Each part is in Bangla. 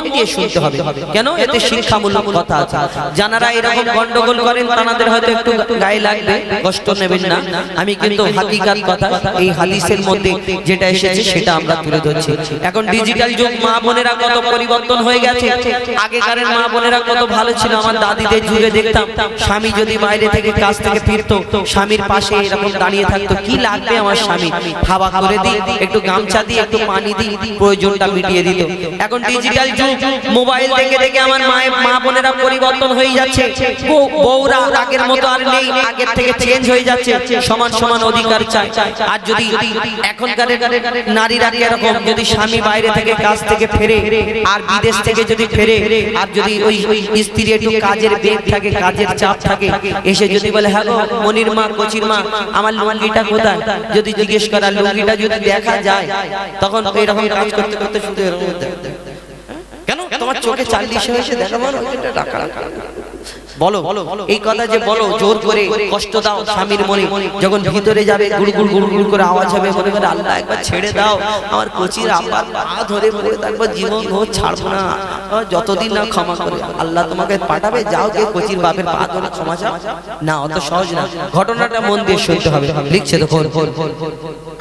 মন দিয়ে শুনতে হবে। কেন? এতে শিক্ষামূলক কথা আছে। যারা এরকম গন্ডগোল করেন তাদের হয়তো একটু গায়ে লাগবে কষ্ট নেবেন না। আমি কিন্তু হাকিকাত কথা এই হাদিসের মধ্যে যেটা এসেছে সেটা আমরা তুলে ধরছি। এখন ডিজিটাল যুগ মা বোনেরা কত পরিবর্তন হয়ে গেছে। আগেকারের মা বোনেরা কত ভালো ছিল আমার দাদিদের যুগে দেখতাম স্বামী যদি বাইরে থেকে কাজ থেকে ফিরতো স্বামীর পাশে এরকম দাঁড়িয়ে থাকতো কি লাগবে আমার স্বামী? খাওয়া করে দিই একটু গামছা দিই একটু পানি দিই প্রয়োজনটা মিটিয়ে দিত। এখন ডিজিটাল যুগ মোবাইল দেখে দেখে আমার মায়ের মা বোনেরা পরিবর্তন হয়ে যাচ্ছে। বউরা আগের মতো আর নেই, আগের থেকে চেঞ্জ হয়ে যাচ্ছে। সমান সমান অধিকার চায়। আর যদি এখনকার নারীরা এরকম যদি স্বামী বাইরে থেকে কাজ থেকে ফেরে, আর বিদেশ থেকে যদি ফেরে, আর যদি ওই স্ত্রী একটু কাজের বেগ থাকে, কাজের চাপ থাকে, এসে যদি বলে, হ্যালো, মনির মা, কচির মা, আমার লুঙ্গিটা কোথায়? যদি জিজ্ঞেস করা লুঙ্গিটা যদি দেখা যায়? তখন এরকম কাজ করতে করতে শুধু এরকম তোমার চোখে চাল্লিশ হয়েছে? রাখা রাখা বলো এই কথা যে বলো জোর করে কষ্ট দাও স্বামীর মনে। যখন ভিতরে যাবে গুড় গুড় গুড় গুড় করে আওয়াজ হবে মনে করে আল্লাহ একবার ছেড়ে দাও। আমার কচির আব্বার পা ধরে পড়ে থাকব জীবন ও ছাড়বো না। যতদিন না ক্ষমা করে আল্লাহ তোমাকে পাঠাবে যাও গে কচির বাপের পা ধরে ক্ষমা চাও। না অত সহজ না। ঘটনাটা মন দিয়ে শুনতে হবে। লিখছে তো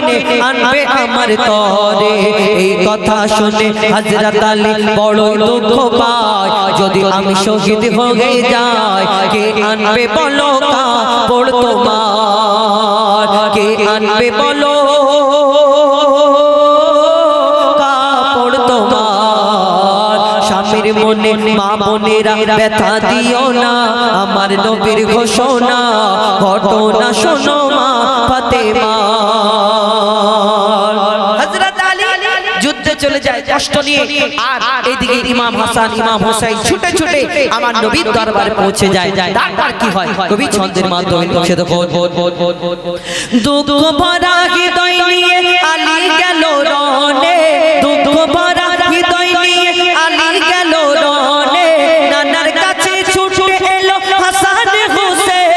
কিনে আনবে আমার তরে। এই কথা শুনে আলী বড় দুঃখ পায়। যদি আমি শহীদ হয়ে যাই, কে আনবে বলো তোমার। কে আনবে বলো মনে মা ব্যথা দিও না। আমার নবীর ঘোষণা, ঘটনা শোনো। চলে যায় কষ্ট নিয়ে। আর এইদিকে ইমাম হাসান ইমাম হোসেন ছুটে ছুটে আমার নবীর দরবারে পৌঁছে যায়। তারপর কি হয়? কবি ছন্দের মাধ্যমে লিখে দেখো দুঃখ ভরা হৃদয় নিয়ে আলী গেল রনে দুঃখ ভরা হৃদয় নিয়ে আলী গেল রনে নানার কাছে ছুটে এলো হাসান হোসেন।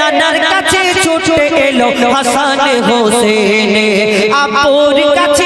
নানার কাছে ছুটে এলো হাসান হোসেন। আপুর কাছে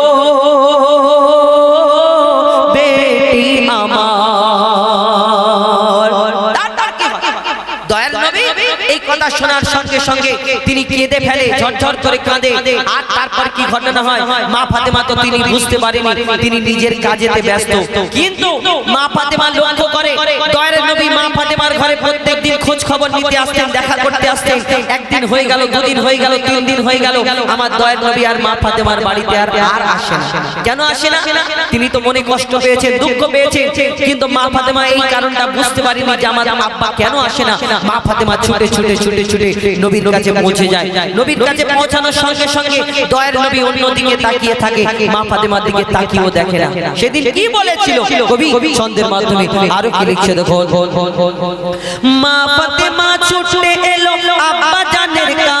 শোনার সঙ্গে সঙ্গে তিনি কেঁদে ফেলে, ঝরঝর করে কাঁদে। আর তারপর কি ঘটনা হয়? মা ফাতেমা তো তিনি বুঝতে পারেনি। তিনি নিজের কাজেতে ব্যস্ত। কিন্তু মা ফাতেমা লক্ষ্য করে দয়াল নবী মা ফাতেমার ঘরে প্রত্যেকদিন খোঁজ খবর নিতে আসতেন, দেখা করতে আসতেন। একদিন হয়ে গেল, দুদিন হয়ে গেল, তিন দিন হয়ে গেল। আমার দয়াল নবী আর মা ফাতেমার বাড়িতে আর আর আসে না। কেন আসে না? তিনি তো মনে কষ্ট পেয়েছেন, দুঃখ পেয়েছেন। কিন্তু মা ফাতেমা এই কারণটা বুঝতে পারেনি যে আমার আব্বা কেন আসে না? মা ফাতেমা ছুটে ছুটে ছুটে ছুটে ছুটে নবীর কাছে পৌঁছে যায়। নবীর কাছে পৌঁছানোর সঙ্গে সঙ্গে দয়ার নবী অন্যদিকে তাকিয়ে থাকে। মা ফাতেমার দিকে তাকিয়েও দেখে না। সেদিন কি বলেছিল? কবি ছন্দের মাধ্যমে আরও কি লিখছে? দেখো মা ফাতেমা ছুটে এলো আব্বা জানের কাছে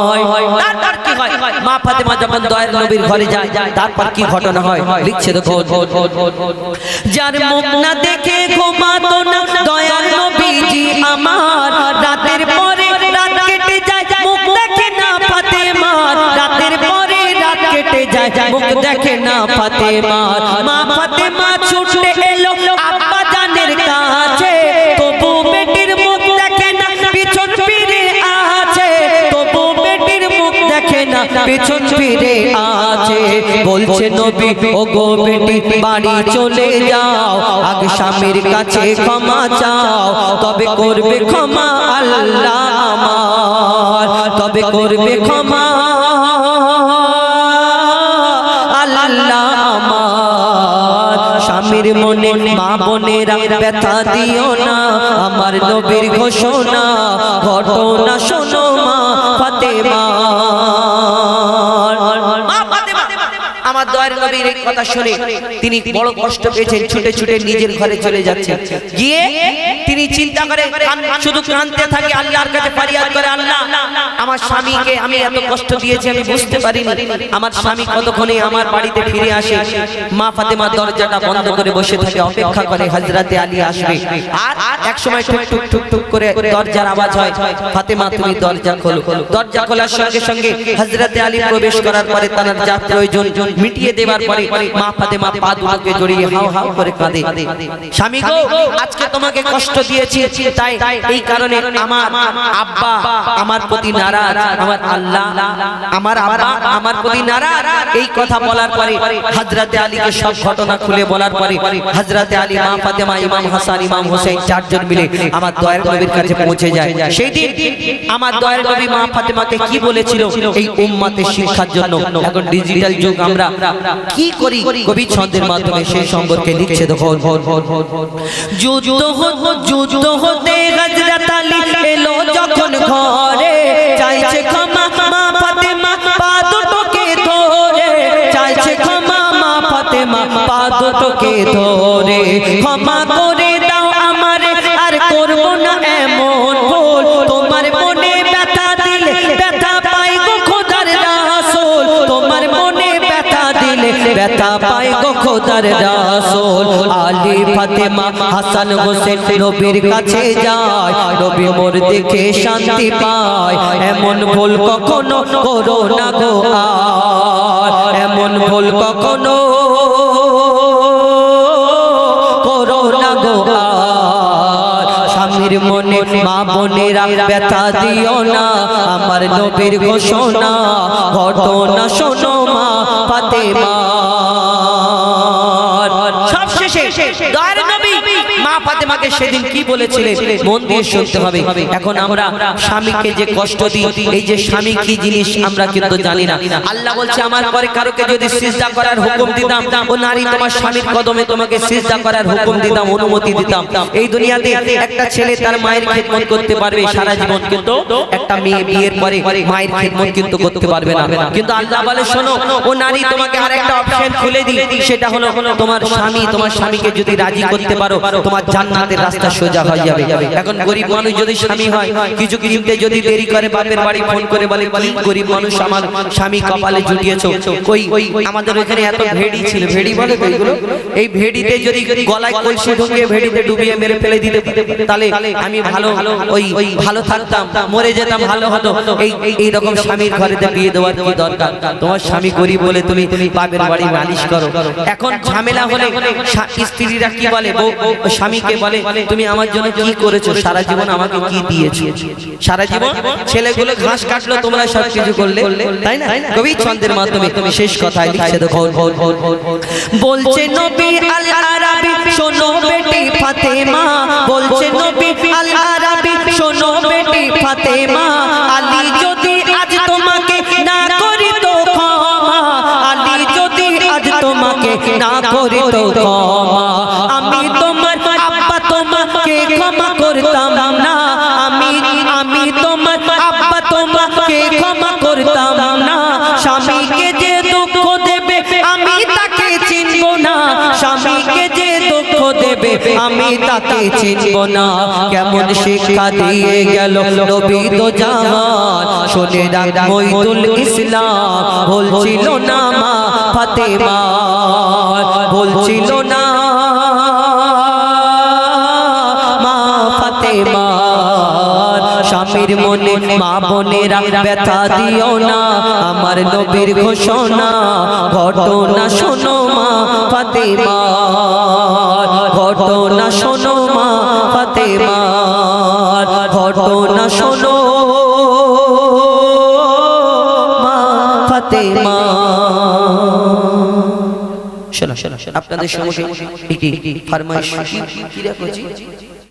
মা ফাতেমা যখন দয়ার নবীর ঘরে যায়, তারপর কি ঘটনা হয়? লিখছে দেখো যার মুখ না দেখে ঘুমাতো না দয়ার নবীজি আমার রাতের পরে রাত কেটে যায়, মুখ দেখে না ফাতেমার রাতের পরে রাত কেটে যায়, মুখ দেখে না ফাতেমার মা ফাতেমা ছুটে এলো পিছন ফিরে আছে। বলছে, নবী ও গো বেটি, বাড়ি চলে যাও। আগে স্বামীর কাছে ক্ষমা চাও। তবে করবে ক্ষমা আল্লাহ আমার। তবে করবে ক্ষমা মনে মা বোনেরা ব্যথা দিও না। আমার নবীর ঘোষণা, ঘটনা আমার দয়ার নবীর এই কথা শুনে তিনি বড় কষ্ট পেয়েছেন, ছুটে ছুটে নিজের ঘরে চলে যাচ্ছেন। গিয়ে তিনি চিন্তা করে শুধু কানতে থাকে আল্লাহর কাছে ফরিয়াদ করে আল্লাহ আমার স্বামীকে আমি এত কষ্ট দিয়েছি আমি বুঝতে পারিনি। আমার স্বামী কতক্ষণে আমার বাড়িতে ফিরে আসে? মা ফাতেমা দরজাটা বন্ধ করে বসে থাকে অপেক্ষা করে হযরতে আলী আসবে। আর এক সময় টুক টুক টুক টুক করে দরজার আওয়াজ হয়। ফাতেমা তুমি দরজা খোলো। দরজা খোলার সঙ্গে সঙ্গে হযরতে আলী প্রবেশ করার পরে তার যা প্রয়োজন মিটিয়ে দেওয়ার পরে মা ফাতেমা পা দুটোকে জড়িয়ে হাও হাও করে কাঁদে স্বামী গো আজকে তোমাকে কষ্ট দিয়েছি, তাই এই কারণে আমার আব্বা আমার প্রতি নারাজ, আমার আল্লাহ, আমার আব্বা আমার প্রতি নারাজ। এই কথা বলার পরে হযরতে আলীকে সব ঘটনা খুলে বলার পরে হযরতে আলী মা ফাতেমা, ইমাম হাসান, ইমাম হোসেন চারজন মিলে আমার দয়ার নবীর কাছে পৌঁছে যায়। সেই দিন আমার দয়ার নবী মা ফাতেমাকে কি বলেছিল এই উম্মতের শিক্ষার জন্য? এখন ডিজিটাল যুগ, আমরা কি করি? কবি ছন্দের মাধ্যমে সেই সম্পর্কে লিখছে দেখো যুদ্ধ হো- হতে হজরত আলী এলো যখন ঘরে। চাইছে ক্ষমা, মা ফাতেমা, পা দুটোকে ধরে। চাইছে ক্ষমা, মা ফাতেমা, পা দুটোকে ধরে। ক্ষমা ব্যথা পাই গো খোদার রাসূল। আলী, ফাতেমা, হাসান, হোসেন নবীর কাছে যায়। নবী মোর দেখে শান্তি পায়। এমন ভুল কখনো করো না গো আর। এমন ভুল কখনো স্বামীর মনে, মা বোনেরা ব্যথা দিও না। আমার নবীর ঘোষণা, ঘটনা শোনো মা, ফাতেমা। ফাতেমাকে সেদিন কি বলেছিলেন? মন দিয়ে শুনতে হবে। এখন আমরা স্বামীকে যে কষ্ট দিই এই যে স্বামী কি জিনিস আমরা কিন্তু জানি না। আল্লাহ বলছে আমার পরে কারোকে যদি সিজদা করার হুকুম দিতাম ও নারী তোমার স্বামীর কদমে তোমাকে সিজদা করার হুকুম দিতাম অনুমতি দিতাম। এই দুনিয়াতে একটা ছেলে তার মায়ের খেদমত করতে পারবে সারা জীবন কিন্তু একটা মেয়ে বিয়ের পরে মায়ের খেদমত কিন্তু করতে পারবে না। কিন্তু আল্লাহ বলে শোনো ও নারী তোমাকে আর একটা অপশন খুলে দিই সেটা হলো তোমার স্বামী তোমার স্বামীকে যদি রাজি করতে পারো তোমার জান্নাত হাতের রাস্তা সোজা হয়ে যাবে। এখন গরিব মানুষ যদি স্বামী হয়, কিছু কিনতে যদি দেরি করে, বাপের বাড়ি ফোন করে বলে, কি গরিব মানুষ আমার স্বামী কপালে জুটিয়েছো? কই আমাদের ওখানে এত ভেড়ি ছিল, ভেড়ি বলে এইগুলো এই ভেড়িতে যদি গলায় কলসি ঢুকিয়ে ভেড়িতে ডুবিয়ে মেরে ফেলে দিতে তাহলে আমি ভালো, ওই ওই ভালো থাকতাম, মরে যেতাম, ভালো হতো। এই এই রকম স্বামীর ঘরেতে বিয়ে দেওয়ার কি দরকার? তোমার স্বামী গরিব বলে তুমি তুমি বাপের বাড়ি মালিশ করো। এখন ঝামেলা হলে স্ত্রীরা কি বলে? স্বামীকে বলে তুমি আমার জন্য কি করেছ? সারা জীবন আমাকে কি দিয়েছ? সারা জীবন ছেলেগুলো ঘাস কাটলো তোমরা সব কিছু করলে। তাই না? কবি ছন্দের মাধ্যমে তুমি শেষ কথায় লিখছে দেখো বলছে নবী আল আরাবি শোনো বেটি ফাতেমা। বলছে নবী আল আরাবি শোনো বেটি ফাতেমা। আলী যদি আজ তোমাকে না করি তো ক্ষমা। আলী যদি আজ তোমাকে না করি তো ক্ষমা। আমি তোমার আমি তাকে চিনব না। কেমন শিক্ষা দিয়ে গেল নবী তো জাহান শুনে রাখ মইদুল ইসলাম। বলছিল না মা ফাতেমা। বলছিল না মা ফাতেমা। স্বামীর মনে মা বোনেরা ব্যথা দিও না। আমার নবীর ঘোষণা। ঘটনা শোনো মা ফাতেমা। আপনাদের সঙ্গে একটি ফরমাইশ